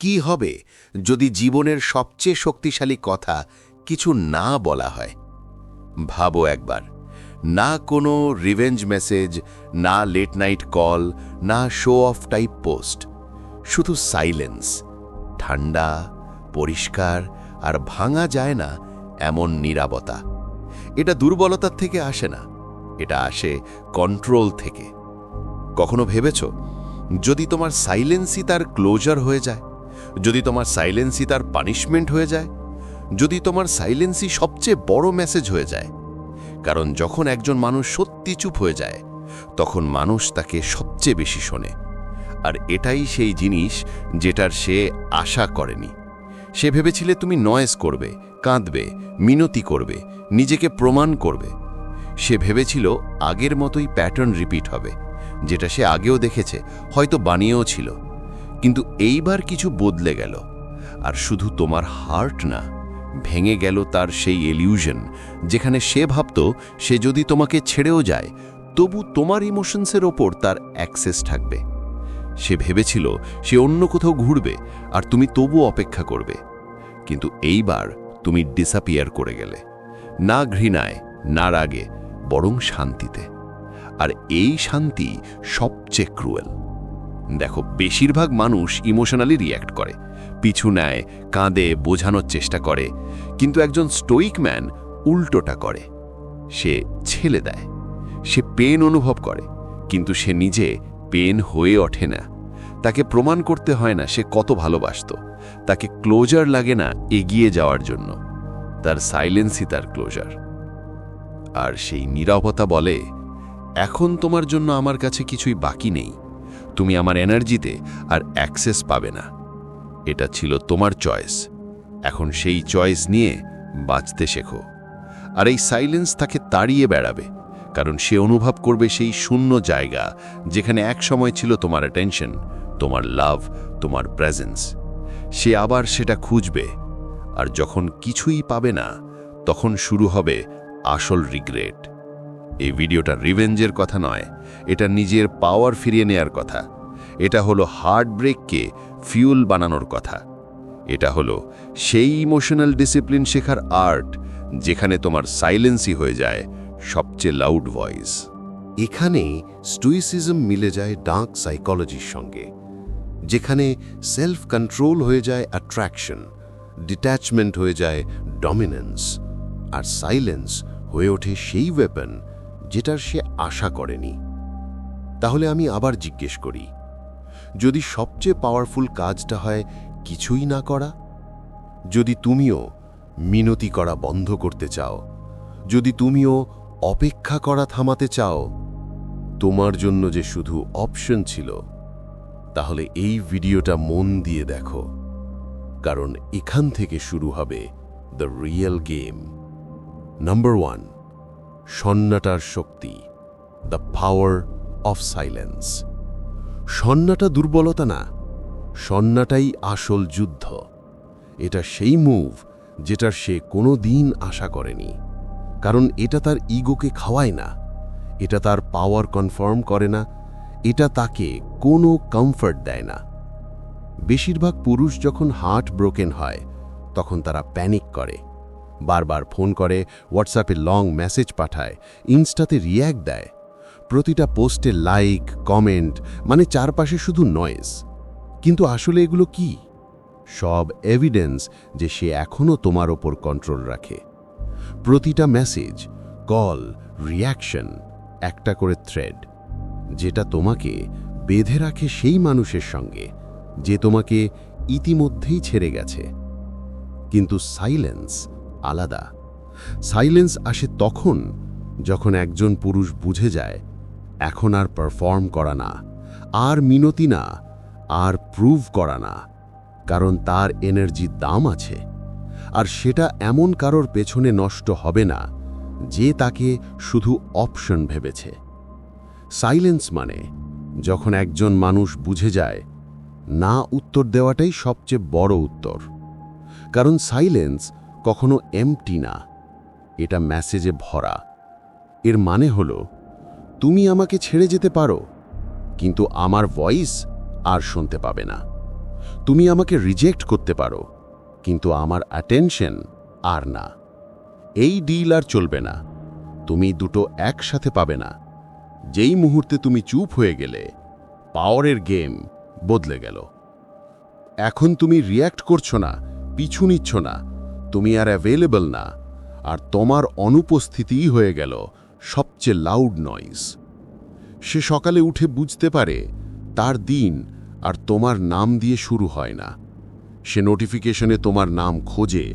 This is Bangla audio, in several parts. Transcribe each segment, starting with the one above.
কি হবে যদি জীবনের সবচেয়ে শক্তিশালী কথা কিছু না বলা হয়? ভাবো একবার। না কোনো রিভেঞ্জ মেসেজ না লেট নাইট কল না শো অফ টাইপ পোস্ট শুধু সাইলেন্স ঠান্ডা, পরিষ্কার আর ভাঙা যায় না এমন নিরাবতা এটা দুর্বলতার থেকে আসে না। এটা আসে কন্ট্রোল থেকে। কখনো ভেবেছ? যদি তোমার সাইলেন্সই তার ক্লোজার হয়ে যায়। যদি তোমার সাইলেন্সই তার পানিশমেন্ট হয়ে যায়, যদি তোমার সাইলেন্সই সবচেয়ে বড় মেসেজ হয়ে যায়, কারণ যখন একজন মানুষ সত্যি চুপ হয়ে যায়, তখন মানুষ তাকে সবচেয়ে বেশি শোনে। আর এটাই সেই জিনিস যেটার সে আশা করেনি। সে ভেবেছিলে তুমি নয়েজ করবে, কাঁদবে, মিনতি করবে, নিজেকে প্রমাণ করবে। সে ভেবেছিল আগের মতোই প্যাটার্ন রিপিট হবে, যেটা সে আগেও দেখেছে, হয়তো বানিয়েও ছিল। কিন্তু এইবার কিছু বদলে গেল। আর শুধু তোমার হার্ট না, ভেঙে গেল তার সেই এলিউশন যেখানে সে ভাবত সে যদি তোমাকে ছেড়েও যায়, তবু তোমার ইমোশনসের ওপর তার অ্যাক্সেস থাকবে। সে ভেবেছিল সে অন্য কোথাও ঘুরবে, আর তুমি তবু অপেক্ষা করবে। কিন্তু এইবার তুমি ডিসাপিয়ার করে গেলে। না ঘৃণায়, না রাগে, বরং শান্তিতে। আর এই শান্তি সবচেয়ে ক্রুয়েল দেখো, বেশিরভাগ মানুষ ইমোশনালি রিয়্যাক্ট করে। পিছু নেয়, কাঁদে, বোঝানোর চেষ্টা করে। কিন্তু একজন স্টোইক ম্যান উল্টোটা করে। সে ছেলে দেয়। সে পেন অনুভব করে। কিন্তু সে নিজে পেন হয়ে ওঠে না। তাকে প্রমাণ করতে হয় না সে কত ভালোবাসত। তাকে ক্লোজার লাগে না এগিয়ে যাওয়ার জন্য। তার সাইলেন্সই তার ক্লোজার আর সেই নীরবতা বলে, এখন তোমার জন্য আমার কাছে কিছুই বাকি নেই। তুমি আমার এনার্জিতে আর অ্যাক্সেস পাবে না। এটা ছিল তোমার চয়েস। এখন সেই চয়েস নিয়ে বাঁচতে শেখো। আর এই সাইলেন্স তাকে তাড়িয়ে বেড়াবে, কারণ সে অনুভব করবে সেই শূন্য জায়গা যেখানে এক সময় ছিল তোমার অ্যাটেনশন তোমার লাভ তোমার প্রেজেন্স সে আবার সেটা খুঁজবে, আর যখন কিছুই পাবে না, তখন শুরু হবে আসল রিগ্রেট এই ভিডিওটা রিভেঞ্জের কথা নয়, এটা নিজের পাওয়ার ফিরিয়ে নেয়ার কথা। এটা হলো হার্ট ব্রেককে ফিউল বানানোর কথা। এটা হলো সেই ইমোশনাল ডিসিপ্লিন শেখার আর্ট যেখানে তোমার সাইলেন্সই হয়ে যায় সবচেয়ে লাউড ভয়েস এখানে স্টুইসিজম মিলে যায় ডার্ক সাইকোলজির সঙ্গে, যেখানে সেলফ কন্ট্রোল হয়ে যায় অ্যাট্রাকশন ডিট্যাচমেন্ট হয়ে যায় ডমিনেন্স আর সাইলেন্স হয়ে ওঠে সেই ওয়েপন যেটার সে আশা করেনি। তাহলে আমি আবার জিজ্ঞেস করি, যদি সবচেয়ে পাওয়ারফুল কাজটা হয় কিছুই না করা? যদি তুমিও মিনতি করা বন্ধ করতে চাও, যদি তুমিও অপেক্ষা করা থামাতে চাও, তোমার জন্য যে শুধু অপশন ছিল, তাহলে এই ভিডিওটা মন দিয়ে দেখো, কারণ এখান থেকে শুরু হবে the real game number one সন্নাটার শক্তি দ্য পাওয়ার অফ সাইলেন্স সন্নাটা দুর্বলতা না সন্নাটাই আসল যুদ্ধ। এটা সেই মুভ যেটার সে কোনো দিন আশা করেনি। কারণ এটা তার ইগোকে খাওয়ায় না, এটা তার পাওয়ার কনফার্ম করে না, এটা তাকে কোনো কমফর্ট দেয় না। বেশিরভাগ পুরুষ যখন হার্ট ব্রোকেন হয়, তখন তারা প্যানিক করে। বারবার ফোন করে হোয়াটসঅ্যাপে লং মেসেজ পাঠায় ইনস্টাতে রিয়্যাক্ট দেয়। প্রতিটা পোস্টে লাইক কমেন্ট মানে চারপাশে শুধু নয়েজ কিন্তু আসলে এগুলো কি? সব এভিডেন্স যে সে এখনও তোমার ওপর কন্ট্রোল রাখে। প্রতিটা মেসেজ কল রিয়াকশন একটা করে থ্রেড যেটা তোমাকে বেঁধে রাখে সেই মানুষের সঙ্গে, যে তোমাকে ইতিমধ্যেই ছেড়ে গেছে। কিন্তু সাইলেন্স আলাদা। সাইলেন্স আসে তখন যখন একজন পুরুষ বুঝে যায়, এখন আর পারফর্ম করা না, আর মিনতি না, আর প্রুভ করা না, কারণ তার এনার্জির দাম আছে। আর সেটা এমন কারোর পেছনে নষ্ট হবে না, যে তাকে শুধু অপশন ভেবেছে। সাইলেন্স মানে যখন একজন মানুষ বুঝে যায়, না উত্তর দেওয়াটাই সবচেয়ে বড় উত্তর। কারণ সাইলেন্স কখনো এমটি না। এটা মেসেজে ভরা। এর মানে হল, তুমি আমাকে ছেড়ে যেতে পারো, কিন্তু আমার ভয়েস আর শুনতে পাবে না। তুমি আমাকে রিজেক্ট করতে পারো, কিন্তু আমার অ্যাটেনশন আর না। এই ডিল আর চলবে না। তুমি দুটো একসাথে পাবে না। যেই মুহূর্তে তুমি চুপ হয়ে গেলে পাওয়ারের গেম বদলে গেল। এখন তুমি রিয়্যাক্ট করছ না, পিছু নিচ্ছ না। তুমি আর অ্যাভেলেবল না, আর তোমার অনুপস্থিতিই হয়ে গেল সবচেয়ে লাউড নয়েজ সে সকালে উঠে বুঝতে পারে তার দিন আর তোমার নাম দিয়ে শুরু হয় না। সে নোটিফিকেশনে তোমার নাম খোঁজে,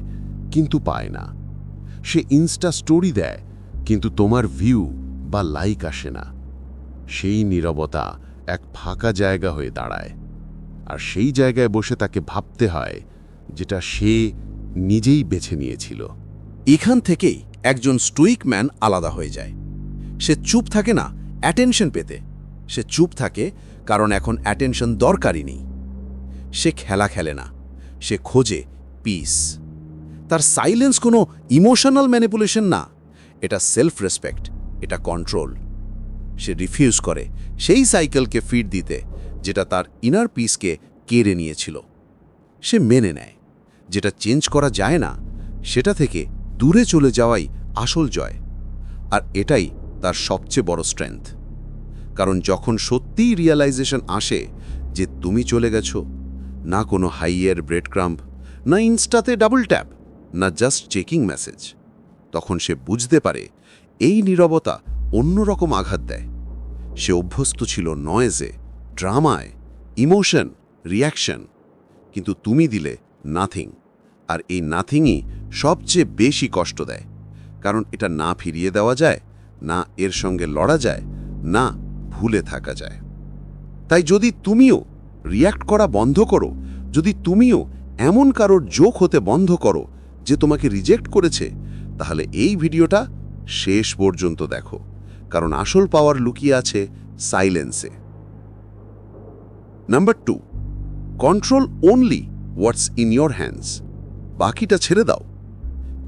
কিন্তু পায় না। সে ইনস্টা স্টোরি দেয়, কিন্তু তোমার ভিউ বা লাইক আসে না। সেই নীরবতা এক ফাঁকা জায়গা হয়ে দাঁড়ায়। আর সেই জায়গায় বসে তাকে ভাবতে হয়, যেটা সে নিজেই বেছে নিয়েছিল। এখান থেকেই একজন স্টুইক ম্যান আলাদা হয়ে যায়। সে চুপ থাকে না অ্যাটেনশন পেতে। সে চুপ থাকে কারণ এখন অ্যাটেনশন দরকারই নেই। সে খেলা খেলে না, সে খোঁজে পিস তার সাইলেন্স কোনো ইমোশনাল ম্যানিপুলেশন না, এটা সেলফ রেসপেক্ট এটা কন্ট্রোল সে রিফিউজ করে সেই সাইকেলকে ফিট দিতে, যেটা তার ইনার পিসকে কেড়ে নিয়েছিল। সে মেনে নেয়। যেটা চেঞ্জ করা যায় না, সেটা থেকে দূরে চলে যাওয়াই আসল জয়। আর এটাই তার সবচেয়ে বড় স্ট্রেংথ কারণ যখন সত্যিই রিয়ালাইজেশন আসে যে তুমি চলে গেছো, না কোনো হাইয়ের ব্রেড ক্রাম্প না ইনস্টাতে ডাবল ট্যাপ না জাস্ট চেকিং মেসেজ তখন সে বুঝতে পারে এই নীরবতা অন্যরকম আঘাত দেয়। সে অভ্যস্ত ছিল নয়েজে ড্রামায় ইমোশন রিয়াকশন কিন্তু তুমি দিলে নাথিং আর এই নাথিংই সবচেয়ে বেশি কষ্ট দেয়। কারণ এটা না ফিরিয়ে দেওয়া যায়, না এর সঙ্গে লড়া যায়, না ভুলে থাকা যায়। তাই যদি তুমিও রিয়্যাক্ট করা বন্ধ করো, যদি তুমিও এমন কারোর যোগ হতে বন্ধ করো যে তোমাকে রিজেক্ট করেছে, তাহলে এই ভিডিওটা শেষ পর্যন্ত দেখো। কারণ আসল পাওয়ার লুকিয়ে আছে সাইলেন্সে number two control only what's in your hands বাকিটা ছেড়ে দাও।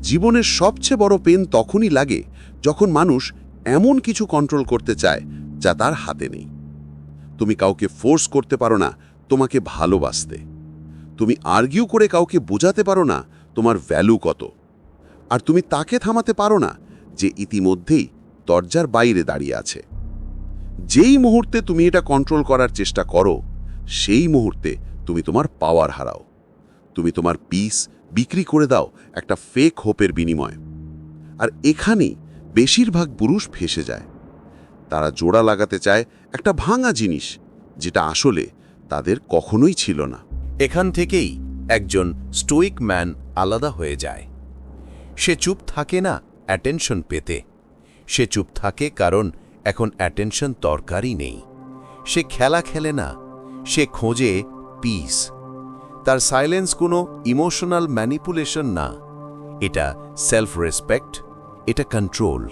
জীবনের সবচেয়ে বড় পেন তখনই লাগে যখন মানুষ এমন কিছু কন্ট্রোল করতে চায় যা তার হাতে নেই। তুমি কাউকে ফোর্স করতে পারো না, তোমাকে ভালোবাসতে। তুমি আর্গিউ করে কাউকে বোঝাতে পারো না, তোমার ভ্যালু কত। আর তুমি তাকে থামাতে পারো না যে ইতিমধ্যেই দরজার বাইরে দাঁড়িয়ে আছে। যেই মুহূর্তে তুমি এটা কন্ট্রোল করার চেষ্টা করো, সেই মুহূর্তে তুমি তোমার পাওয়ার হারাও। তুমি তোমার পিস বিক্রি করে দাও একটা ফেক হোপের বিনিময়। আর এখানেই বেশিরভাগ পুরুষ ফেসে যায়। তারা জোড়া লাগাতে চায় একটা ভাঙা জিনিস, যেটা আসলে তাদের কখনোই ছিল না। এখান থেকেই একজন স্টোইক ম্যান আলাদা হয়ে যায়। সে চুপ থাকে না অ্যাটেনশন পেতে। সে চুপ থাকে কারণ এখন অ্যাটেনশন দরকারই নেই। সে খেলা খেলে না। সে খোঁজে পিস তার সাইলেন্স কোনো ইমোশনাল ম্যানিপুলেশন না। এটা সেলফ রেসপেক্ট এটা কন্ট্রোল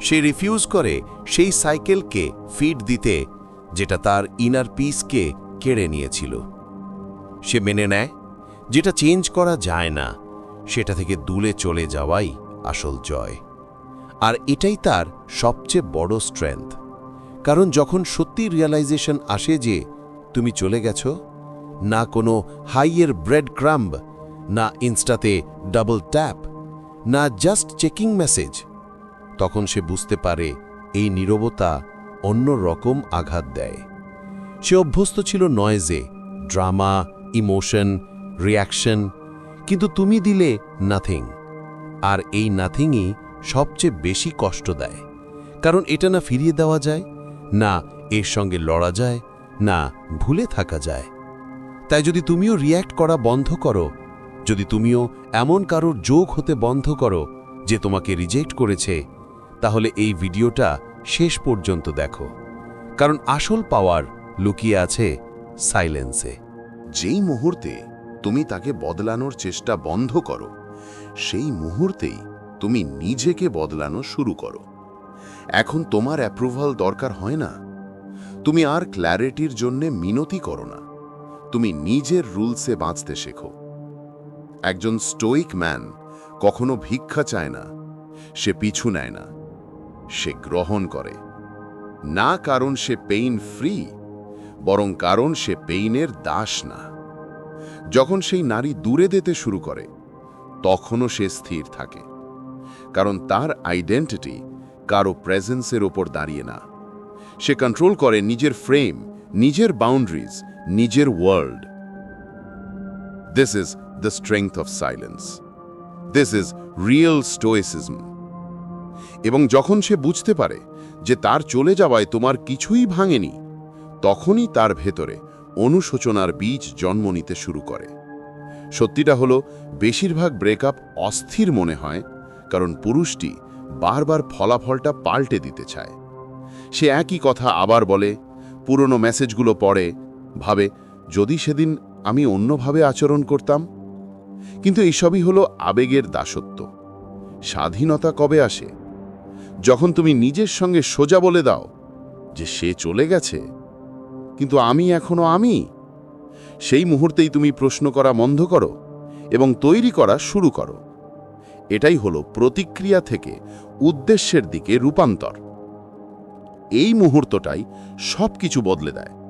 সে রিফিউজ করে সেই সাইকেলকে ফিড দিতে, যেটা তার ইনার পিসকে কেড়ে নিয়েছিল। সে মেনে নেয়, যেটা চেঞ্জ করা যায় না, সেটা থেকে দূলে চলে যাওয়াই আসল জয়। আর এটাই তার সবচেয়ে বড় স্ট্রেংথ কারণ যখন সত্যি রিয়ালাইজেশন আসে যে, তুমি চলে গেছো না কোনো হাইয়ের ব্রেড ক্রাম্ব, না ইনস্টাতে ডাবল ট্যাপ, না জাস্ট চেকিং মেসেজ। তখন সে বুঝতে পারে এই নীরবতা অন্য রকম আঘাত দেয়। সে অভ্যস্ত ছিল নয়েজে, ড্রামা, ইমোশন, রিয়াকশন, কিন্তু তুমি দিলে নাথিং। আর এই নাথিংই সবচেয়ে বেশি কষ্ট দেয়। কারণ এটা না ফিরিয়ে দেওয়া যায়, না এর সঙ্গে লড়া যায়, না ভুলে থাকা যায়। তাই যদি তুমিও রিয়্যাক্ট করা বন্ধ করো, যদি তুমিও এমন কারোর যোগ হতে বন্ধ করো যে তোমাকে রিজেক্ট করেছে, তাহলে এই ভিডিওটা শেষ পর্যন্ত দেখো। কারণ আসল পাওয়ার লুকিয়ে আছে সাইলেন্সে যেই মুহূর্তে তুমি তাকে বদলানোর চেষ্টা বন্ধ করো, সেই মুহূর্তেই তুমি নিজেকে বদলানো শুরু করো। এখন তোমার অ্যাপ্রুভাল দরকার হয় না। তুমি আর ক্ল্যারিটির জন্যে মিনতি করো না। তুমি নিজের রুলসে বাঁচতে শেখো। একজন স্টোইক ম্যান কখনো ভিক্ষা চায় না, সে পিছু নেয় না, সে গ্রহণ করে। না কারণ সে পেইন ফ্রি বরং কারণ সে পেইনের দাস না। যখন সেই নারী দূরে দিতে শুরু করে, তখনও সে স্থির থাকে। কারণ তার আইডেন্টিটি কারও প্রেজেন্সের ওপর দাঁড়িয়ে না। সে কন্ট্রোল করে নিজের ফ্রেম নিজের বাউন্ডারিজ নিজের world this is the strength of silence this is real stoicism এবং যখন সে বুঝতে পারে যে তার চলে যাওয়ায় তোমার কিছুই ভাঙেনি, তখনই তার ভেতরে অনুশোচনার বীজ জন্ম নিতে শুরু করে। সত্যিটা হলো, বেশিরভাগ ব্রেকআপ অস্থির মনে হয়, কারণ পুরুষটি বারবার ফলাফলটা পাল্টে দিতে চায়। সে একই কথা আবার বলে, পুরনো মেসেজগুলো পড়ে ভাবে, যদি সেদিন আমি অন্যভাবে আচরণ করতাম? কিন্তু এইসবই হলো আবেগের দাসত্ব। স্বাধীনতা কবে আসে? যখন তুমি নিজের সঙ্গে সোজা বলে দাও যে সে চলে গেছে, কিন্তু আমি এখনও আমি? সেই মুহূর্তেই তুমি প্রশ্ন করা বন্ধ করো এবং তৈরি করা শুরু করো। এটাই হলো প্রতিক্রিয়া থেকে উদ্দেশ্যের দিকে রূপান্তর। এই মুহূর্তটাই সব কিছু বদলে দেয়।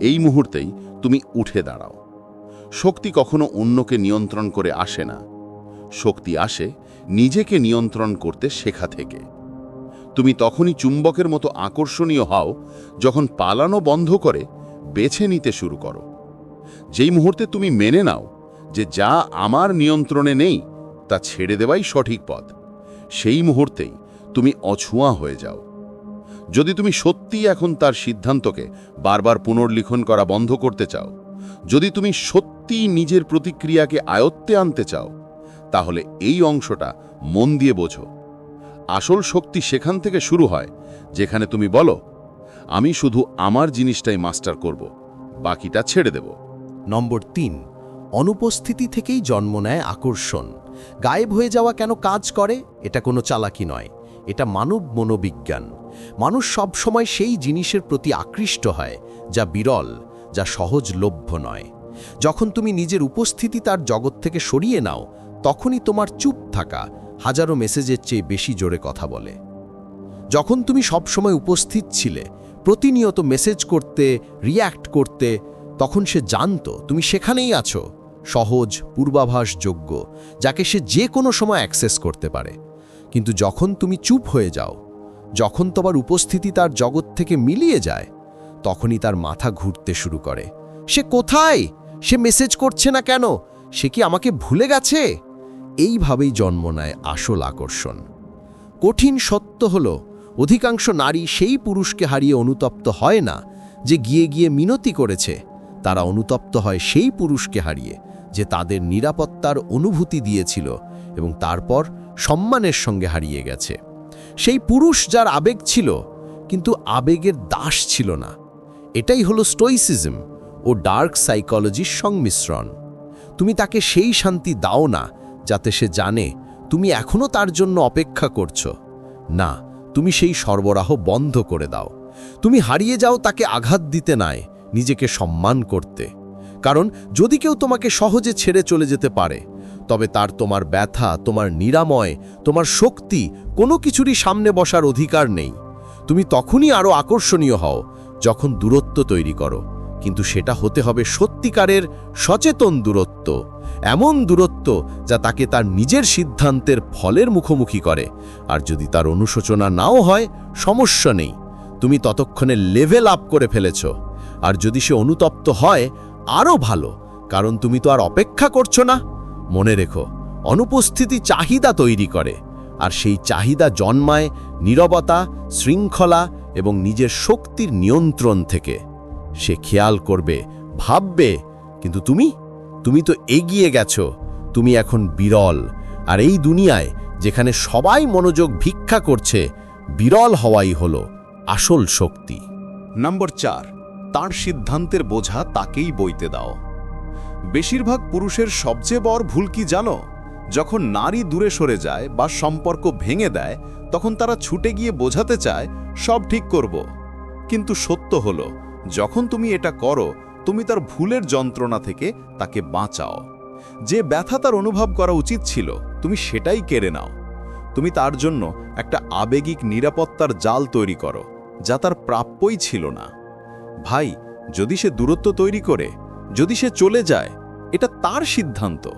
এই মুহূর্তেই তুমি উঠে দাঁড়াও। শক্তি কখনো অন্যকে নিয়ন্ত্রণ করে আসে না। শক্তি আসে নিজেকে নিয়ন্ত্রণ করতে শেখা থেকে। তুমি তখনই চুম্বকের মতো আকর্ষণীয় হও যখন পালানো বন্ধ করে বেছে নিতে শুরু করো। যেই মুহূর্তে তুমি মেনে নাও যে যা আমার নিয়ন্ত্রণে নেই তা ছেড়ে দেওয়াই সঠিক পথ, সেই মুহূর্তেই তুমি অছুঁয়া হয়ে যাও। যদি তুমি সত্যিই এখন তার সিদ্ধান্তকে বারবার পুনর্লিখন করা বন্ধ করতে চাও, যদি তুমি সত্যিই নিজের প্রতিক্রিয়াকে আয়ত্তে আনতে চাও, তাহলে এই অংশটা মন দিয়ে বোঝো। আসল শক্তি সেখান থেকে শুরু হয়, যেখানে তুমি বলো, আমি শুধু আমার জিনিসটাই মাস্টার করব, বাকিটা ছেড়ে দেব। নম্বর তিন, অনুপস্থিতি থেকেই জন্ম নেয় আকর্ষণ। গায়েব হয়ে যাওয়া কেন কাজ করে? এটা কোনো চালাকি নয়। এটা মানব মনোবিজ্ঞান। মানুষ সব সময় সেই জিনিসের প্রতি আকৃষ্ট হয়, যা বিরল, যা সহজলভ্য নয়। যখন তুমি নিজের উপস্থিতি তার জগৎ থেকে সরিয়ে নাও, তখনই তোমার চুপ থাকা হাজারো মেসেজের চেয়ে বেশি জোরে কথা বলে। যখন তুমি সবসময় উপস্থিত ছিলে, প্রতিনিয়ত মেসেজ করতে রিয়্যাক্ট করতে, তখন সে জানত তুমি সেখানেই আছো, সহজ, পূর্বাভাসযোগ্য, যাকে সে যে কোনো সময় অ্যাক্সেস করতে পারে। কিন্তু যখন তুমি চুপ হয়ে যাও যখন তোমার উপস্থিতি তার জগৎ থেকে মিলিয়ে যায়, তখনই তার মাথা ঘুরতে শুরু করে। সে কোথায়? সে মেসেজ করছে না কেন? সে কি আমাকে ভুলে গেছে? এইভাবেই জন্ম নেয় আসল আকর্ষণ। কঠিন সত্য হল, অধিকাংশ নারী সেই পুরুষকে হারিয়ে অনুতপ্ত হয় না, যে গিয়ে গিয়ে মিনতি করেছে। তারা অনুতপ্ত হয় সেই পুরুষকে হারিয়ে, যে তাদের নিরাপত্তার অনুভূতি দিয়েছিল এবং তারপর সম্মানের সঙ্গে হারিয়ে গেছে। সেই পুরুষ যার আবেগ ছিল, কিন্তু আবেগের দাস ছিল না। এটাই হলো স্টোইসিজম ও ডার্ক সাইকোলজির সংমিশ্রণ। তুমি তাকে সেই শান্তি দাও না, যাতে সে জানে তুমি এখনও তার জন্য অপেক্ষা করছ। না, তুমি সেই সরবরাহ বন্ধ করে দাও। তুমি হারিয়ে যাও তাকে আঘাত দিতে নয়, নিজেকে সম্মান করতে। কারণ যদি কেউ তোমাকে সহজে ছেড়ে চলে যেতে পারে তবে তার তোমার ব্যথা, তোমার নিরাময়, তোমার শক্তি কোনো কিছুরই সামনে বসার অধিকার নেই। তুমি তখনই আরও আকর্ষণীয় হও যখন দূরত্ব তৈরি করো। কিন্তু সেটা হতে হবে সত্যিকারের সচেতন দূরত্ব। এমন দূরত্ব যা তাকে তার নিজের সিদ্ধান্তের ফলের মুখোমুখি করে। আর যদি তার অনুশোচনা নাও হয়, সমস্যা নেই। তুমি ততক্ষণে লেভেল আপ করে ফেলেছ। আর যদি সে অনুতপ্ত হয় আরও ভালো, কারণ তুমি তো আর অপেক্ষা করছ না। মনে রেখো, অনুপস্থিতি চাহিদা তৈরি করে, আর সেই চাহিদা জন্মায় নীরবতা, শৃঙ্খলা এবং নিজের শক্তির নিয়ন্ত্রণ থেকে। সে খেয়াল করবে, ভাববে, কিন্তু তুমি? তুমি তো এগিয়ে গেছো, তুমি এখন বিরল, আর এই দুনিয়ায় যেখানে সবাই মনোযোগ ভিক্ষা করছে, বিরল হওয়াই হলো আসল শক্তি। নম্বর চার, তার সিদ্ধান্তের বোঝা তাকেই বইতে দাও। বেশিরভাগ পুরুষের সবচেয়ে বড় ভুল কি জানো? যখন নারী দূরে সরে যায় বা সম্পর্ক ভেঙে দেয়, তখন তারা ছুটে গিয়ে বোঝাতে চায়, সব ঠিক করব। কিন্তু সত্য হলো, যখন তুমি এটা করো, তুমি তার ভুলের যন্ত্রণা থেকে তাকে বাঁচাও। যে ব্যথা তার অনুভব করা উচিত ছিল, তুমি সেটাই কেড়ে নাও। তুমি তার জন্য একটা আবেগিক নিরাপত্তার জাল তৈরি করো, যা তার প্রাপ্যই ছিল না। ভাই, যদি সে দূরত্ব তৈরি করে যদি সে চলে যায়, এটা তার সিদ্ধান্ত।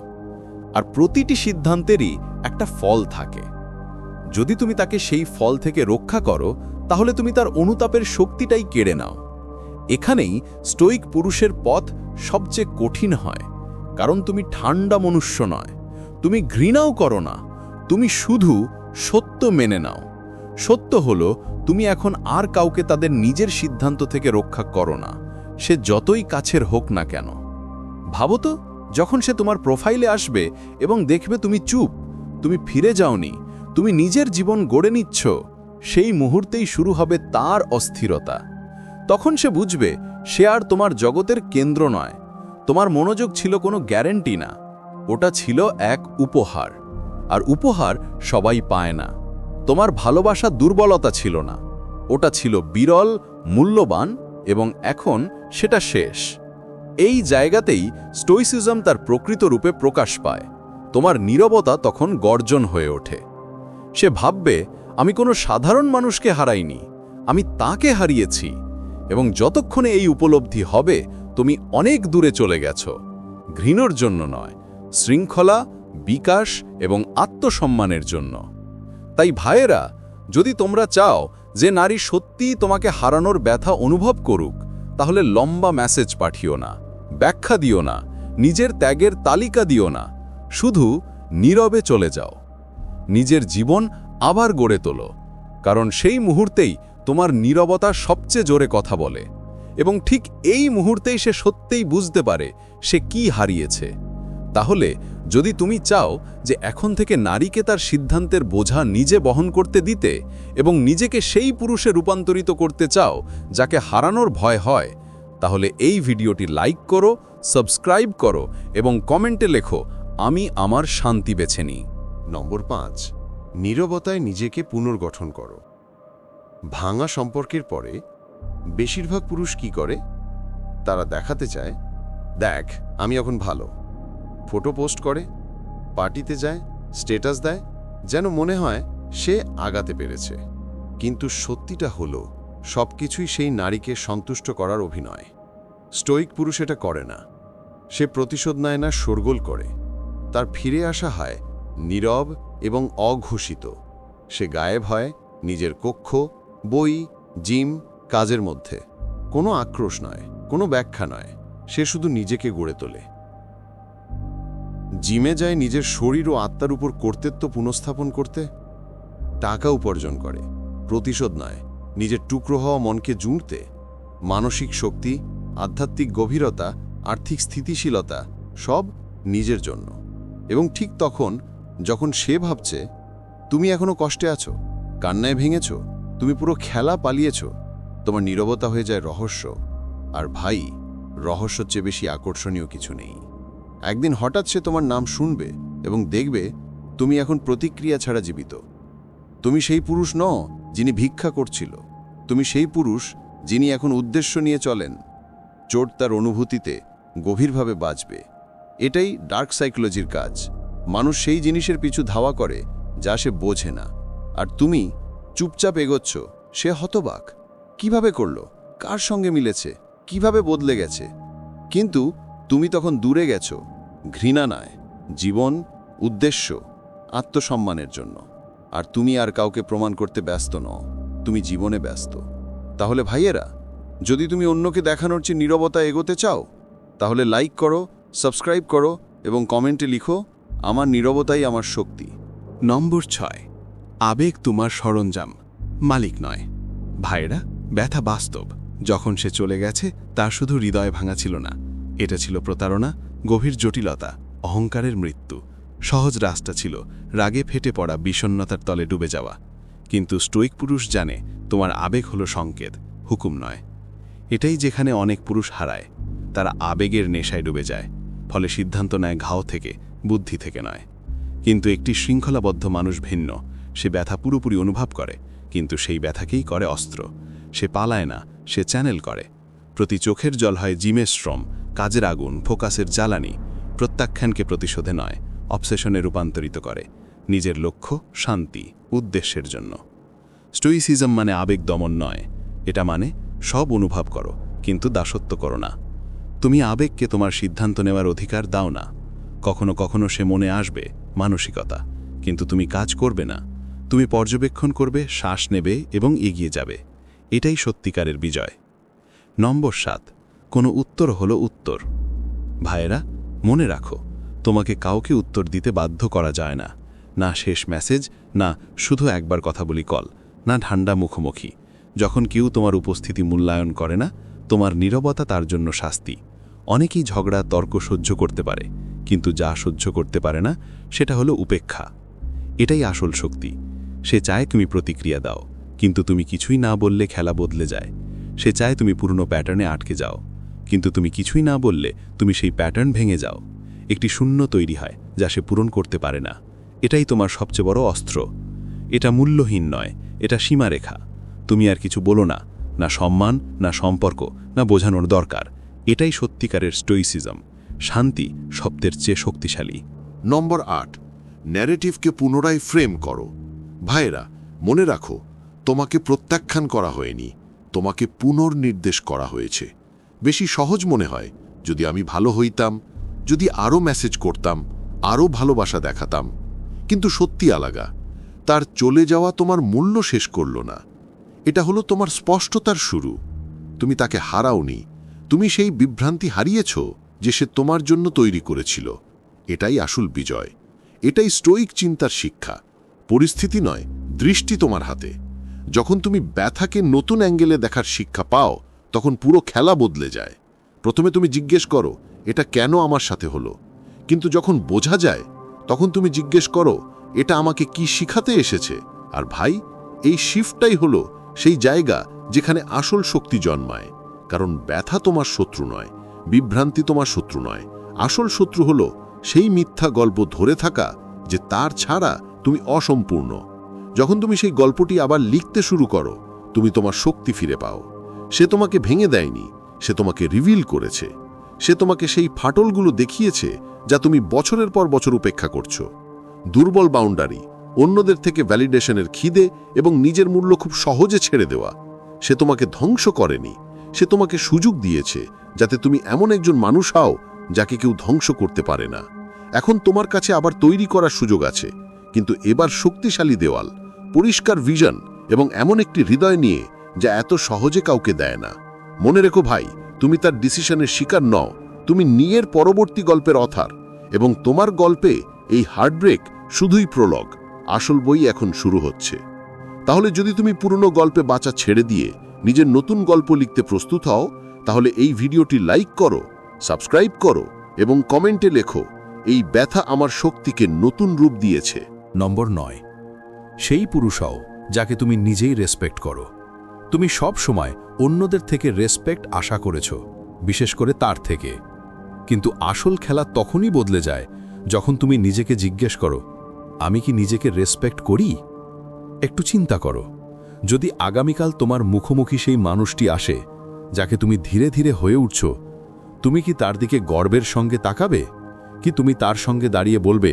আর প্রতিটি সিদ্ধান্তেরই একটা ফল থাকে। যদি তুমি তাকে সেই ফল থেকে রক্ষা করো, তাহলে তুমি তার অনুতাপের শক্তিটাই কেড়ে নাও। এখানেই স্টোইক পুরুষের পথ সবচেয়ে কঠিন হয়, কারণ তুমি ঠান্ডা মনুষ্য নয়। তুমি ঘৃণাও করো না, তুমি শুধু সত্য মেনে নাও। সত্য হলো, তুমি এখন আর কাউকে তাদের নিজের সিদ্ধান্ত থেকে রক্ষা করো না। সে যতই কাছের হোক না কেন। ভাবো তো, যখন সে তোমার প্রোফাইলে আসবে এবং দেখবে তুমি চুপ, তুমি ফিরে যাওনি, তুমি নিজের জীবন গড়ে নিচ্ছ, সেই মুহূর্তেই শুরু হবে তার অস্থিরতা। তখন সে বুঝবে, সে আর তোমার জগতের কেন্দ্র নয়, তোমার মনোযোগ ছিল কোনো গ্যারেন্টি না, ওটা ছিল এক উপহার। আর উপহার সবাই পায় না, তোমার ভালোবাসা দুর্বলতা ছিল না, ওটা ছিল বিরল, মূল্যবান এবং এখন সেটা শেষ। এই জায়গাতেই স্টোইসিজম তার প্রকৃত রূপে প্রকাশ পায়। তোমার নীরবতা তখন গর্জন হয়ে ওঠে। সে ভাববে, আমি কোনো সাধারণ মানুষকে হারাইনি, আমি তাকে হারিয়েছি, এবং যতক্ষণে এই উপলব্ধি হবে, তুমি অনেক দূরে চলে গেছ। ঘৃণর জন্য নয়, শৃঙ্খলা, বিকাশ এবং আত্মসম্মানের জন্য। তাই ভাইয়েরা, যদি তোমরা চাও যে নারী সত্যিই তোমাকে হারানোর ব্যথা অনুভব করুক তাহলে লম্বা মেসেজ পাঠিও না, ব্যাখ্যা দিও না, নিজের ত্যাগের তালিকা দিও না, শুধু নীরবে চলে যাও। নিজের জীবন আবার গড়ে তোলো, কারণ সেই মুহূর্তেই তোমার নীরবতা সবচেয়ে জোরে কথা বলে, এবং ঠিক এই মুহূর্তেই সে সত্যিই বুঝতে পারে সে কি হারিয়েছে। তাহলে যদি তুমি চাও যে এখন থেকে নারীকে তার সিদ্ধান্তের বোঝা নিজে বহন করতে দিতে এবং নিজেকে সেই পুরুষে রূপান্তরিত করতে চাও যাকে হারানোর ভয় হয়, তাহলে এই ভিডিওটি লাইক করো, সাবস্ক্রাইব করো এবং কমেন্টে লেখো, আমি আমার শান্তি বেছে নিই। নম্বর পাঁচ, নীরবতায় নিজেকে পুনর্গঠন করো। ভাঙা সম্পর্কের পরে বেশিরভাগ পুরুষ কি করে? তারা দেখাতে চায়, দেখ, আমি এখন ভালো। ফটো পোস্ট করে, পার্টিতে যায় স্টেটাস দেয়, যেন মনে হয় সে আগাতে পেরেছে। কিন্তু সত্যিটা হলো, সবকিছুই সেই নারীকে সন্তুষ্ট করার অভিনয়। স্টোইক পুরুষ এটা করে না। সে প্রতিশোধ নেয় না, শোরগোল করে। তার ফিরে আসা হয় নীরব এবং অঘোষিত। সে গায়েব হয় নিজের কক্ষ, বই, জিম, কাজের মধ্যে। কোনো আক্রোশ নয়, কোনো ব্যাখ্যা নয়। সে শুধু নিজেকে গড়ে তোলে। জিমে যায় নিজের শরীর ও আত্মার উপর কর্তৃত্ব পুনঃস্থাপন করতে। টাকা উপার্জন করে, প্রতিশোধ নয়, নিজের টুকরো হওয়া মনকে জুড়তে। মানসিক শক্তি, আধ্যাত্মিক গভীরতা, আর্থিক স্থিতিশীলতা সব নিজের জন্য। এবং ঠিক তখন, যখন সে ভাবছে, তুমি এখনও কষ্টে আছো, কান্নায় ভেঙেছ, তুমি পুরো খেলা পালিয়েছ, তোমার নীরবতা হয়ে যায় রহস্য। আর ভাই, রহস্যর চেয়ে বেশি আকর্ষণীয় কিছু নেই। একদিন হঠাৎ সে তোমার নাম শুনবে এবং দেখবে তুমি এখন প্রতিক্রিয়া ছাড়া জীবিত। তুমি সেই পুরুষ ন যিনি ভিক্ষা করছিল। তুমি সেই পুরুষ যিনি এখন উদ্দেশ্য নিয়ে চলেন। চোট তার অনুভূতিতে গভীরভাবে বাঁচবে এটাই ডার্ক সাইকোলজির কাজ। মানুষ সেই জিনিসের পিছু ধাওয়া করে যা সে বোঝে না। আর তুমি চুপচাপ এগোচ্ছ। সে হতবাক। কীভাবে করল? কার সঙ্গে মিলেছে? কীভাবে বদলে গেছে? কিন্তু তুমি তখন দূরে গেছো, ঘৃণা নয়, জীবন, উদ্দেশ্য, আত্মসম্মানের জন্য। আর তুমি আর কাউকে প্রমাণ করতে ব্যস্ত নও, তুমি জীবনে ব্যস্ত। তাহলে ভাইয়েরা, যদি তুমি অন্যকে দেখানোর চেয়ে নীরবতা এগোতে চাও, তাহলে লাইক করো সাবস্ক্রাইব করো এবং কমেন্টে লিখো, আমার নীরবতাই আমার শক্তি। নম্বর ছয়, আবেগ তোমার সরঞ্জাম, মালিক নয়। ভাইরা ব্যথা বাস্তব, যখন সে চলে গেছে, তার শুধু হৃদয় ভাঙা ছিল না। এটা ছিল প্রতারণা, গভীর জটিলতা, অহংকারের মৃত্যু। সহজ রাস্তা ছিল, রাগে ফেটে পড়া বিষণ্নতার তলে ডুবে যাওয়া। কিন্তু স্টোইক পুরুষ জানে, তোমার আবেগ হলো সংকেত, হুকুম নয়। এটাই যেখানে অনেক পুরুষ হারায়, তারা আবেগের নেশায় ডুবে যায়, ফলে সিদ্ধান্ত নেয় ঘাও থেকে, বুদ্ধি থেকে নয়। কিন্তু একটি শৃঙ্খলাবদ্ধ মানুষ ভিন্ন, সে ব্যথা পুরোপুরি অনুভব করে, কিন্তু সেই ব্যথাকেই করে অস্ত্র। সে পালায় না, সে চ্যানেল করে। প্রতি চোখের জল হয় জিমের শ্রম কাজের আগুন, ফোকাসের জ্বালানি প্রত্যাখ্যানকে প্রতিশোধে নয়, অবসেশনে রূপান্তরিত করে নিজের লক্ষ্য, শান্তি, উদ্দেশ্যের জন্য। স্টোইসিজম মানে আবেগ দমন নয়। এটা মানে সব অনুভব করো, কিন্তু দাসত্ব করো না। তুমি আবেগকে তোমার সিদ্ধান্ত নেওয়ার অধিকার দাও না। কখনো কখনো সে মনে আসবে, মানসিকতা, কিন্তু তুমি কাজ করবে না। তুমি পর্যবেক্ষণ করবে, শ্বাস নেবে এবং এগিয়ে যাবে। এটাই সত্যিকারের বিজয়। নম্বর সাত কোনো উত্তর হলো উত্তর। ভাইয়েরা, মনে রাখো, তোমাকে কাউকে উত্তর দিতে বাধ্য করা যায় না। না শেষ মেসেজ, না শুধু একবার কথা বলি কল, না ঠান্ডা মুখোমুখি। যখন কেউ তোমার উপস্থিতি মূল্যায়ন করে না, তোমার নীরবতা তার জন্য শাস্তি। অনেকেই ঝগড়া, তর্ক সহ্য করতে পারে, কিন্তু যা সহ্য করতে পারে না, সেটা হলো উপেক্ষা। এটাই আসল শক্তি। সে চায় তুমি প্রতিক্রিয়া দাও, কিন্তু তুমি কিছুই না বললে খেলা বদলে যায়। সে চায় তুমি পুরনো প্যাটার্নে আটকে যাও। কিন্তু তুমি কিছুই না বললে তুমি সেই প্যাটার্ন ভেঙে যাও। একটি শূন্য তৈরি হয়, যা সে পূরণ করতে পারে না। এটাই তোমার সবচেয়ে বড় অস্ত্র। এটা মূল্যহীন নয়, এটা সীমারেখা। তুমি আর কিছু বলো না না সম্মান, না সম্পর্ক, না বোঝানোর দরকার। এটাই সত্যিকারের স্টোইসিজম। শান্তি শব্দের চেয়ে শক্তিশালী। নম্বর আট ন্যারেটিভকে পুনরায় ফ্রেম করো। ভাইয়েরা, মনে রাখো, তোমাকে প্রত্যাখ্যান করা হয়নি, তোমাকে পুনর্নির্দেশ করা হয়েছে। বেশি সহজ মনে হয় যদি আমি ভালো হইতাম, যদি আরও মেসেজ করতাম, আরও ভালোবাসা দেখাতাম। কিন্তু সত্যি আলাগা, তার চলে যাওয়া তোমার মূল্য শেষ করল না। এটা হলো তোমার স্পষ্টতার শুরু। তুমি তাকে হারাওনি, তুমি সেই বিভ্রান্তি হারিয়েছ যে সে তোমার জন্য তৈরি করেছিল। এটাই আসল বিজয়, এটাই স্টোইক চিন্তার শিক্ষা। পরিস্থিতি নয়, দৃষ্টি তোমার হাতে। যখন তুমি ব্যথাকে নতুন অ্যাঙ্গেলে দেখার শিক্ষা পাও তখন পুরো খেলা বদলে যায়। প্রথমে তুমি জিজ্ঞেস করো, এটা কেন আমার সাথে হলো? কিন্তু যখন বোঝা যায়, তখন তুমি জিজ্ঞেস করো, এটা আমাকে কি শিখাতে এসেছে? আর ভাই, এই শিফটটাই হলো সেই জায়গা যেখানে আসল শক্তি জন্মায়। কারণ ব্যথা তোমার শত্রু নয়, বিভ্রান্তি তোমার শত্রু নয়। আসল শত্রু হলো সেই মিথ্যা গল্প ধরে থাকা যে তার ছাড়া তুমি অসম্পূর্ণ। যখন তুমি সেই গল্পটি আবার লিখতে শুরু করো, তুমি তোমার শক্তি ফিরে পাও। সে তোমাকে ভেঙে দেয়নি, সে তোমাকে রিভিল করেছে, সে তোমাকে সেই ফাটলগুলো দেখিয়েছে যা তুমি বছরের পর বছর উপেক্ষা করছ। দুর্বল বাউন্ডারি অন্যদের থেকে ভ্যালিডেশনের খিদে এবং নিজের মূল্য খুব সহজে ছেড়ে দেওয়া। সে তোমাকে ধ্বংস করেনি, সে তোমাকে সুযোগ দিয়েছে যাতে তুমি এমন একজন মানুষ হও যাকে কেউ ধ্বংস করতে পারে না। এখন তোমার কাছে আবার তৈরি করার সুযোগ আছে, কিন্তু এবার শক্তিশালী দেওয়াল, পরিষ্কার ভিশন এবং এমন একটি হৃদয় নিয়ে যা এত সহজে কাউকে দেয় না। মনে রেখো ভাই, তুমি তার ডিসিশনের শিকার নও। তুমি নিয়ের পরবর্তী গল্পের অথার এবং তোমার গল্পে এই হার্টব্রেক শুধুই প্রলগ আসল বই এখন শুরু হচ্ছে। তাহলে যদি তুমি পুরনো গল্পে বাঁচা ছেড়ে দিয়ে নিজের নতুন গল্প লিখতে প্রস্তুত হও, তাহলে এই ভিডিওটি লাইক করো সাবস্ক্রাইব করো এবং কমেন্টে লেখো, এই ব্যথা আমার শক্তিকে নতুন রূপ দিয়েছে। নম্বর নয়, সেই পুরুষ হও যাকে তুমি নিজেই রেসপেক্ট করো। তুমি সব সময় অন্যদের থেকে রেসপেক্ট আশা করেছ, বিশেষ করে তার থেকে। কিন্তু আসল খেলা তখনই বদলে যায় যখন তুমি নিজেকে জিজ্ঞেস করো, আমি কি নিজেকে রেসপেক্ট করি? একটু চিন্তা করো। যদি আগামীকাল তোমার মুখোমুখি সেই মানুষটি আসে, যাকে তুমি ধীরে ধীরে হয়ে উঠছ, তুমি কি তার দিকে গর্বের সঙ্গে তাকাবে? কি তুমি তার সঙ্গে দাঁড়িয়ে বলবে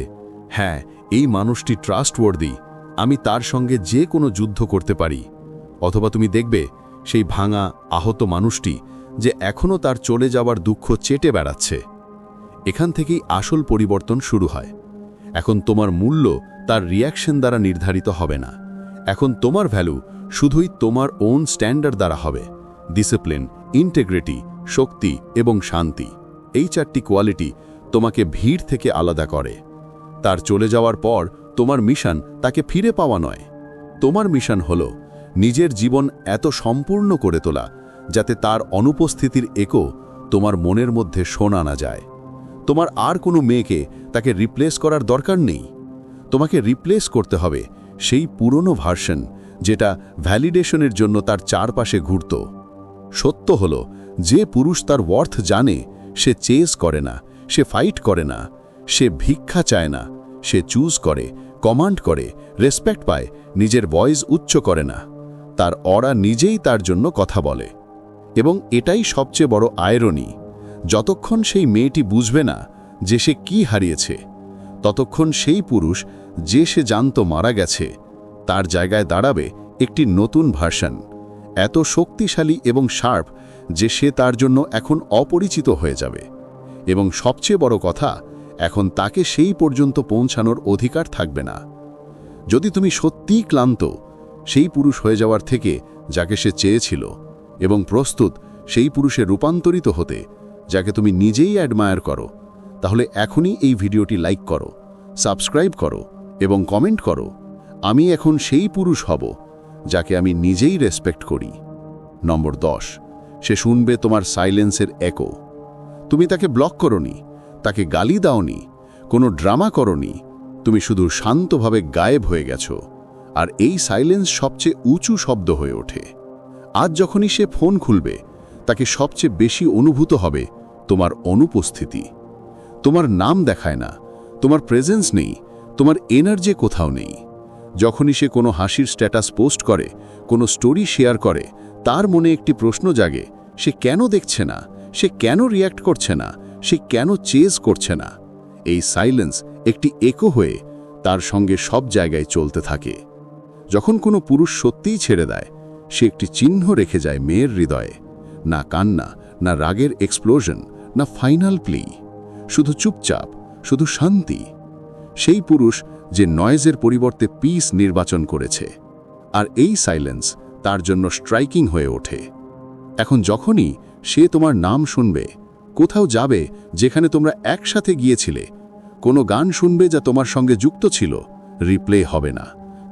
হ্যাঁ এই মানুষটি ট্রাস্টওয়ার্দি আমি তার সঙ্গে যে কোনো যুদ্ধ করতে পারি। অথবা তুমি দেখবে সেই ভাঙা, আহত মানুষটি যে এখনও তার চলে যাওয়ার দুঃখ চেটে বেড়াচ্ছে। এখান থেকেই আসল পরিবর্তন শুরু হয়। এখন তোমার মূল্য তার রিয়াকশন দ্বারা নির্ধারিত হবে না। এখন তোমার ভ্যালু শুধুই তোমার ওন স্ট্যান্ডার্ড দ্বারা হবে। ডিসিপ্লিন ইন্টেগ্রিটি শক্তি এবং শান্তি। এই চারটি কোয়ালিটি তোমাকে ভিড় থেকে আলাদা করে। তার চলে যাওয়ার পর তোমার মিশন তাকে ফিরে পাওয়া নয়। তোমার মিশন হল নিজের জীবন এত সম্পূর্ণ করে তোলা যাতে তার অনুপস্থিতির একো তোমার মনের মধ্যে শোনা না যায়। তোমার আর কোনো মেয়েকে তাকে রিপ্লেস করার দরকার নেই। তোমাকে রিপ্লেস করতে হবে সেই পুরনো ভার্সন যেটা ভ্যালিডেশনের জন্য তার চারপাশে ঘুরত। সত্য হল, যে পুরুষ তার ওয়ার্থ জানে, সে চেজ করে না, সে ফাইট করে না, সে ভিক্ষা চায় না, সে চুজ করে কমান্ড করে রেসপেক্ট পায়, নিজের ভয়েস উচ্চ করে না। তার অরা নিজেই তার জন্য কথা বলে। এবং এটাই সবচেয়ে বড় আয়রনি যতক্ষণ সেই মেয়েটি বুঝবে না যে সে কি হারিয়েছে, ততক্ষণ সেই পুরুষ যে সে জানত মারা গেছে, তার জায়গায় দাঁড়াবে একটি নতুন ভার্সন, এত শক্তিশালী এবং শার্প যে সে তার জন্য এখন অপরিচিত হয়ে যাবে। এবং সবচেয়ে বড় কথা, এখন তাকে সেই পর্যন্ত পৌঁছানোর অধিকার থাকবে না। যদি তুমি সত্যিই ক্লান্ত সেই পুরুষ হয়ে যাওয়ার থেকে যাকে সে চেয়েছিল এবং প্রস্তুত সেই পুরুষে রূপান্তরিত হতে, যাকে তুমি নিজেই অ্যাডমায়ার করো, তাহলে এখনই এই ভিডিওটি লাইক করো, সাবস্ক্রাইব করো এবং কমেন্ট করো, আমি এখন সেই পুরুষ হব যাকে আমি নিজেই রেসপেক্ট করি। নম্বর দশ, সে শুনবে তোমার সাইলেন্সের একো তুমি তাকে ব্লক করনি, তাকে গালি দাওনি, কোনো ড্রামা করনি, তুমি শুধু শান্তভাবে গায়েব হয়ে গেছো। আর এই সাইলেন্স সবচেয়ে উঁচু শব্দ হয়ে ওঠে। আজ যখনই সে ফোন খুলবে, তাকে সবচেয়ে বেশি অনুভূত হবে তোমার অনুপস্থিতি। তোমার নাম দেখায় না, তোমার প্রেজেন্স নেই, তোমার এনার্জি কোথাও নেই। যখনই সে কোনো হাসির স্ট্যাটাস পোস্ট করে, কোনো স্টোরি শেয়ার করে, তার মনে একটি প্রশ্ন জাগে, সে কেন দেখছে না, সে কেন রিয়্যাক্ট করছে না, সে কেন চেজ করছে না? এই সাইলেন্স একটি একো হয়ে তার সঙ্গে সব জায়গায় চলতে থাকে। যখন কোনো পুরুষ সত্যিই ছেড়ে দেয়, সে একটি চিহ্ন রেখে যায় মেয়ের হৃদয়ে। না কান্না, না রাগের এক্সপ্লোশন না ফাইনাল প্লি শুধু চুপচাপ, শুধু শান্তি। সেই পুরুষ যে নয়েজের পরিবর্তে পিস নির্বাচন করেছে। আর এই সাইলেন্স তার জন্য স্ট্রাইকিং হয়ে ওঠে। এখন যখনই সে তোমার নাম শুনবে, কোথাও যাবে, যেখানে তোমরা একসাথে গিয়েছিলে, কোনো গান শুনবে যা তোমার সঙ্গে যুক্ত ছিল রিপ্লে হবে না।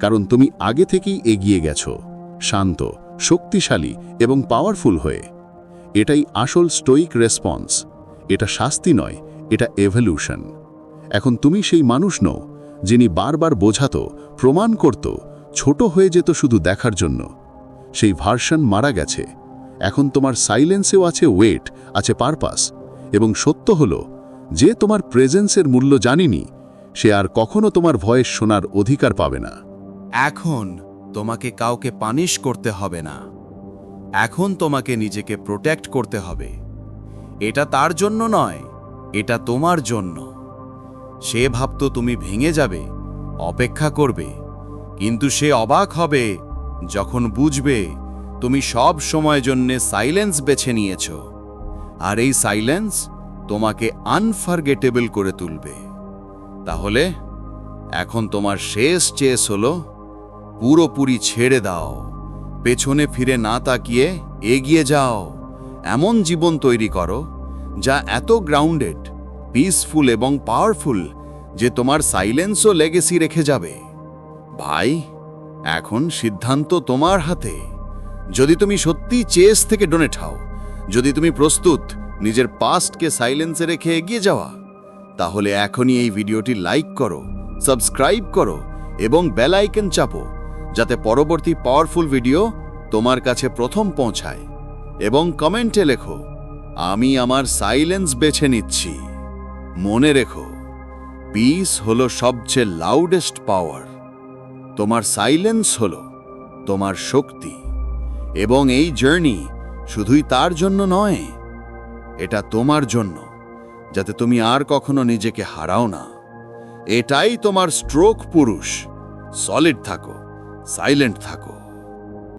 কারণ তুমি আগে থেকেই এগিয়ে গেছো। শান্ত, শক্তিশালী এবং পাওয়ারফুল হয়ে। এটাই আসল স্টোইক রেসপন্স এটা শাস্তি নয়, এটা এভলিউশন এখন তুমি সেই মানুষ নও, যিনি বারবার বোঝাতো, প্রমাণ করত, ছোট হয়ে যেত শুধু দেখার জন্য। সেই ভার্সন মারা গেছে। এখন তোমার সাইলেন্সেও আছে ওয়েট আছে পারপাস এবং সত্য হল, যে তোমার প্রেজেন্সের মূল্য জানিনি, সে আর কখনো তোমার ভয়েস শোনার অধিকার পাবে না। এখন তোমাকে কাউকে পানিশ করতে হবে না। এখন তোমাকে নিজেকে প্রোটেক্ট করতে হবে। এটা তার জন্য নয়, এটা তোমার জন্য। সে ভাবত তুমি ভেঙে যাবে, অপেক্ষা করবে, কিন্তু সে অবাক হবে যখন বুঝবে তুমি সব সময় জন্যে সাইলেন্স বেছে নিয়েছ। আর এই সাইলেন্স তোমাকে আনফারগেটেবল করে তুলবে। তাহলে এখন তোমার শেষ চেস হলো পুরোপুরি ছেড়ে দাও। পেছনে ফিরে না তাকিয়ে এগিয়ে যাও। এমন জীবন তৈরি করো, যা এত গ্রাউন্ডেড পিসফুল এবং পাওয়ারফুল যে তোমার সাইলেন্সও লেগেসি রেখে যাবে। ভাই, এখন সিদ্ধান্ত তোমার হাতে। যদি তুমি সত্যি চেস থেকে ডোনেট হও, যদি তুমি প্রস্তুত নিজের পাস্টকে সাইলেন্সে রেখে এগিয়ে যাওয়া, তাহলে এখনই এই ভিডিওটি লাইক করো সাবস্ক্রাইব করো এবং বেল আইকন চাপো। যাতে পরবর্তী পাওয়ারফুল ভিডিও তোমার কাছে প্রথম পৌঁছায়। এবং কমেন্টে লেখো, আমি আমার সাইলেন্স বেছে নিচ্ছি। মনে রেখো পিস হলো সবচেয়ে লাউডেস্ট পাওয়ার তোমার সাইলেন্স হলো তোমার শক্তি। এবং এই জার্নি শুধুই তার জন্য নয়, এটা তোমার জন্য, যাতে তুমি আর কখনো নিজেকে হারাও না। এটাই তোমার স্ট্রোক পুরুষ। সলিড থাকো। সাইলেন্ট থাকো।